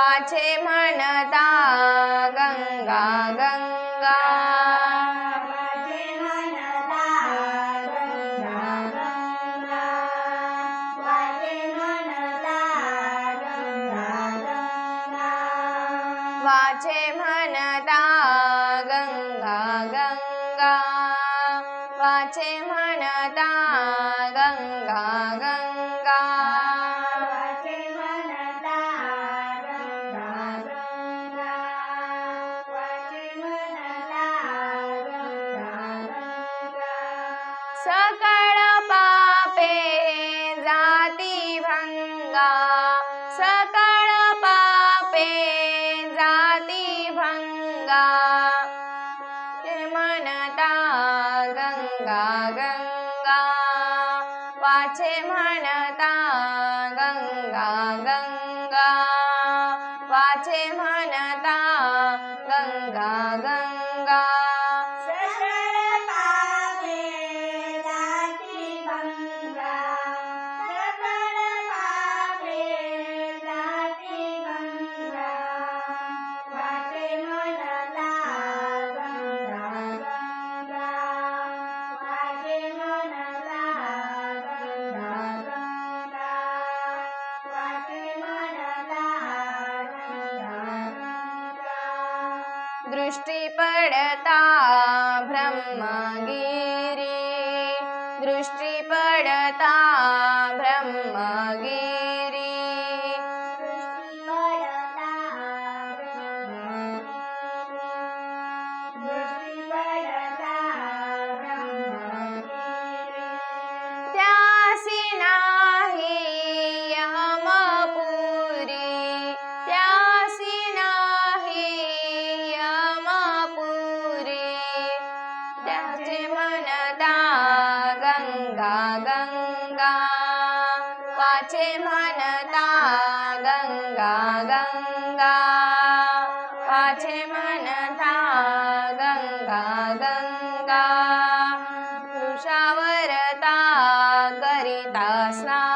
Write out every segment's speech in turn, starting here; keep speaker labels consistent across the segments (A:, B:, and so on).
A: वाचे मनता गङ्गा गङ्गा मनता
B: गङ्गा गङ्गा गङ्गा वा
A: चे मनता गङ्गा गङ्गा
B: सकळ पापे जाती भंगा। सकळ पापे जाती भंगा। ते म्हणता गंगा गंगा। वाचे म्हणता गंगा गंगा। दृष्टी पडता ब्रह्मगिरी। दृष्टी वाचे म्हणता गंगा गंगा वाचे म्हणता गंगा गंगा वृषावरता करिता स्नाने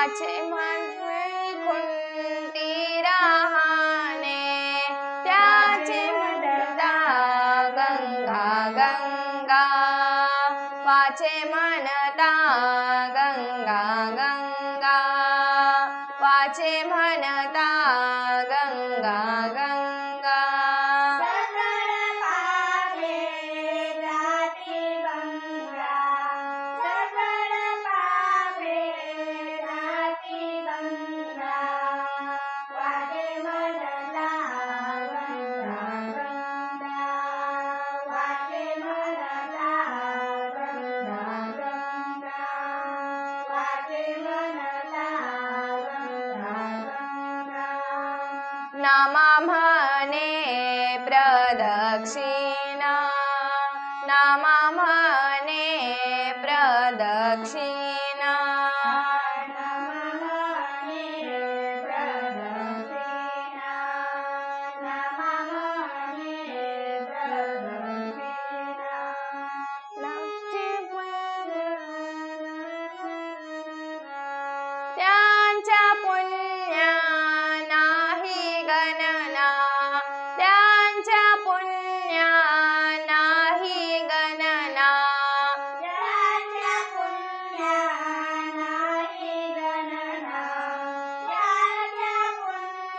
B: वाचे मन वैकुंठी राहाने त्याचे म्हणता गंगा गंगा. वाचे म्हणता गंगा गंगा. वाचे म्हणता नमः प्रदक्षिण।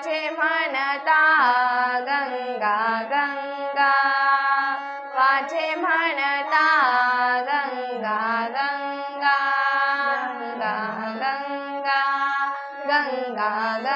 B: છે મનતા ગંગા ગંગા વાચે મનતા ગંગા ગંગા ગંગા ગંગા ગંગા